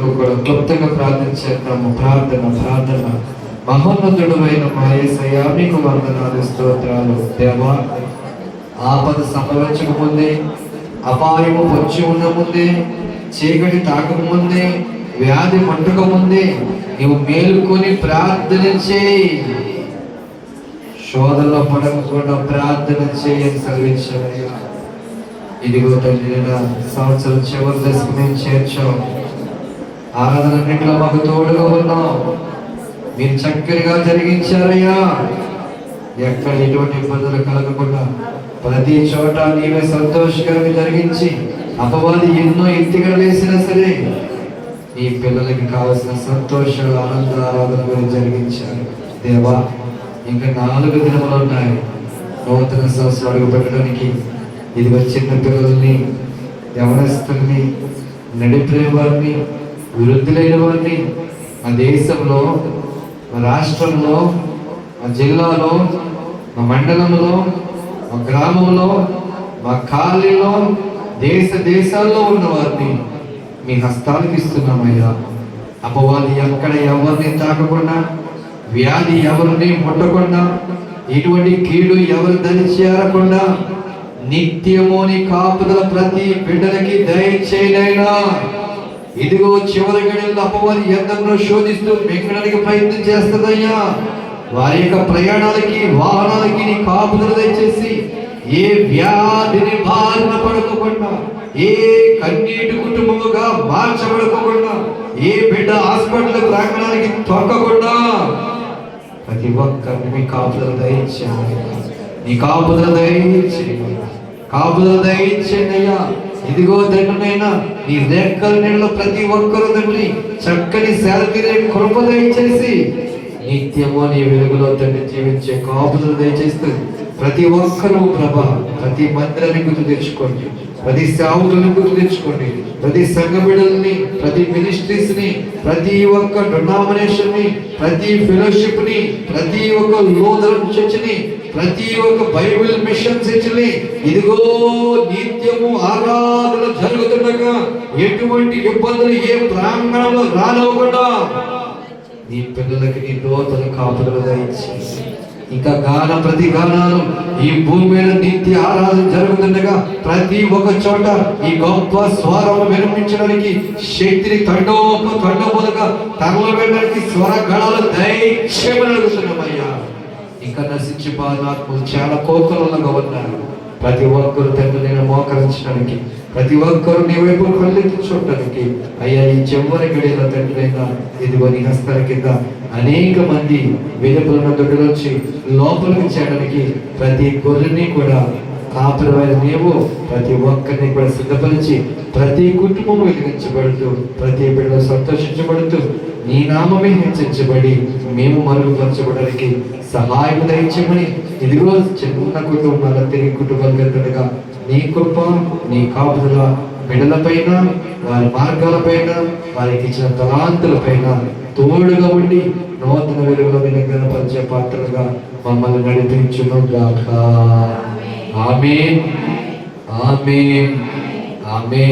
కొరకు కూడా కొత్తగా ప్రార్థన చేద్దాము ప్రార్థన ప్రార్థన. మహోన్నతుడు అయిన మా యేసయ్యా మీకు వందనాలు స్తోత్రాలు. దేవా ఆపద సంభవించకముందే అపాయము వచ్చి ఉన్న ముందే చీకటి తాకకముందే వ్యాధి మంటక ముందే నీవు మేలుకొని ప్రార్థన చేయి. శోధనలో పడకుండా ప్రార్థన చేయని సెలవించావయ్యా ఇదిగో తల్లి సంవత్సరం చివరి దశకు మేము చేర్చాము ఆరాధనన్నింటిలో మాకు తోడుగా ఉన్నాం. మీరు చక్కగా జరిగించారయ్యా. ఎక్కడ ఎటువంటి ఇబ్బందులు కలగకుండా ప్రతి చోట నీవే సంతోషకరంగా జరిగించి అపవాది ఎన్నో ఎత్తిగా వేసినా సరే నీ పిల్లలకి కావలసిన సంతోష ఆనంద ఆరాధన మీరు జరిగించారు. దేవా ఇంకా నాలుగు దినములు ఉన్నాయి. నూతన సంవత్సరం అడుగు పెట్టడానికి ఇది వచ్చిన పిల్లల్ని యవనస్తుల్ని నడిపే వారిని వృద్ధులైన వారిని మా దేశంలో మా రాష్ట్రంలో మా జిల్లాలో మా మండలంలో మా గ్రామంలో మా ఖాళీలో దేశ దేశాల్లో ఉన్న వారిని మీ హస్తాలకు ఇస్తున్నామయ్యా అపవాది ఎక్కడ ఎవరిని తాకకుండా వ్యాధి ఎవరిని ముట్టకుండా ఇటువంటి కీడు ఎవరు దరి చేరకుండా నిత్యము కాపుదల ప్రతి బిడ్డలకి దయచేయనైనా ఇదిగో చివరి గడియలు అపవాది ఎందరినో శోధిస్తూ మింగడానికి ప్రయత్నం చేస్తుందయ్యా. వారి యొక్క ప్రయాణాలకి వాహనాలకి నీ కాపుదలు దయచేసి ఏ వ్యాధిని బారిన పడుకోకుండా ఏ కన్నీటి కుటుంబముగా మార్చబడుకోకుండా ఏ బిడ్డ హాస్పిటల్ ప్రాంగణానికి తొక్కకుండా ప్రతి ఒక్కరిని మీ కాపుదలు దయచేయండి నీ కాపుదలు దయచేయండి కాపుదలు దయచేయండి అయ్యా. ఇదిగో తండ్రినైనా ఈ రెక్కల నీళ్ళలో ప్రతి ఒక్కరు తండ్రి చక్కని శాలతీరే కృప దయచేసి నిత్యము నీ వెలుగులో తండ్రి జీవించే కాపులు దయచేస్తూ ప్రతి ఒక్కరూ ప్రభ ప్రతి మందిరాన్ని గుర్తు తెచ్చుకోండి ప్రతి సేవకులను గుర్తు తెచ్చుకోండి ప్రతి సంఘ బిడ్డల్ని ప్రతి మినిస్ట్రీస్ని ప్రతి ఒక్క డొనామినేషన్ని ప్రతి ఫెలోషిప్ని ప్రతి ఒక్క లోదరం చర్చ్ని ప్రతి ఒక్క బైబిల్ మిషన్ చర్చ్ని ఇదిగో నిత్యము ఆరాధన జరుగుతుండగా ఎటువంటి ఇబ్బందులు ఏ ప్రాంగణంలో రానివ్వకుండా నీ పిల్లలకి నీ నూతన కాపుదలు దయచేసి. ఇంకా గాన ప్రతి గానాలు ఈ భూమి మీద నిత్య ఆరాధన జరుగుతుండగా ప్రతి ఒక్క చోట ఈ గొప్ప స్వరం వినిపించడానికి శక్తిని తండోపు తండోపులుగా వెళ్ళడానికి స్వర గణాలు దయచేయమని అడుగుతున్నామయ్యా. ఇంకా నశించి బాధాత్మలు చాలా కోకలుగా ఉన్నారు ప్రతి ఒక్కరు తండ్రి నేను మోకరించడానికి ప్రతి ఒక్కరు నీ వైపు కళ్ళెత్తి చూడటానికి అయ్యా ఈ చివరి గడిలో తండ్రైనా ఇదిగో నీ హస్తల కింద అనేక మంది వెలుపులను దొడ్డలొచ్చి లోపలికి చేయడానికి ప్రతి గొర్రెని కూడా కాపురమైన నీవు ప్రతి ఒక్కరిని కూడా సిద్ధపరిచి ప్రతి కుటుంబం వెలిగించబడుతూ ప్రతి బిడ్డ సంతోషించబడుతూ నీ నామమే హెచ్చించబడి మేము మరుగుపరచబడడానికి సహాయం దయచేయమని ఇదిగో చిన్న కుటుంబాల తిరిగి కుటుంబాలు కట్టడగా నీ కృప నీ కాపుదల బిడ్డలపైన వారి మార్గాలపైన వారికి ఇచ్చిన తలాంతులపైన తోడుగా ఉండి నూతన వెలుగుల మీద పరిచయ పాత్రలుగా మమ్మల్ని నడిపించును గాక. ఆమె ఆమె ఆమె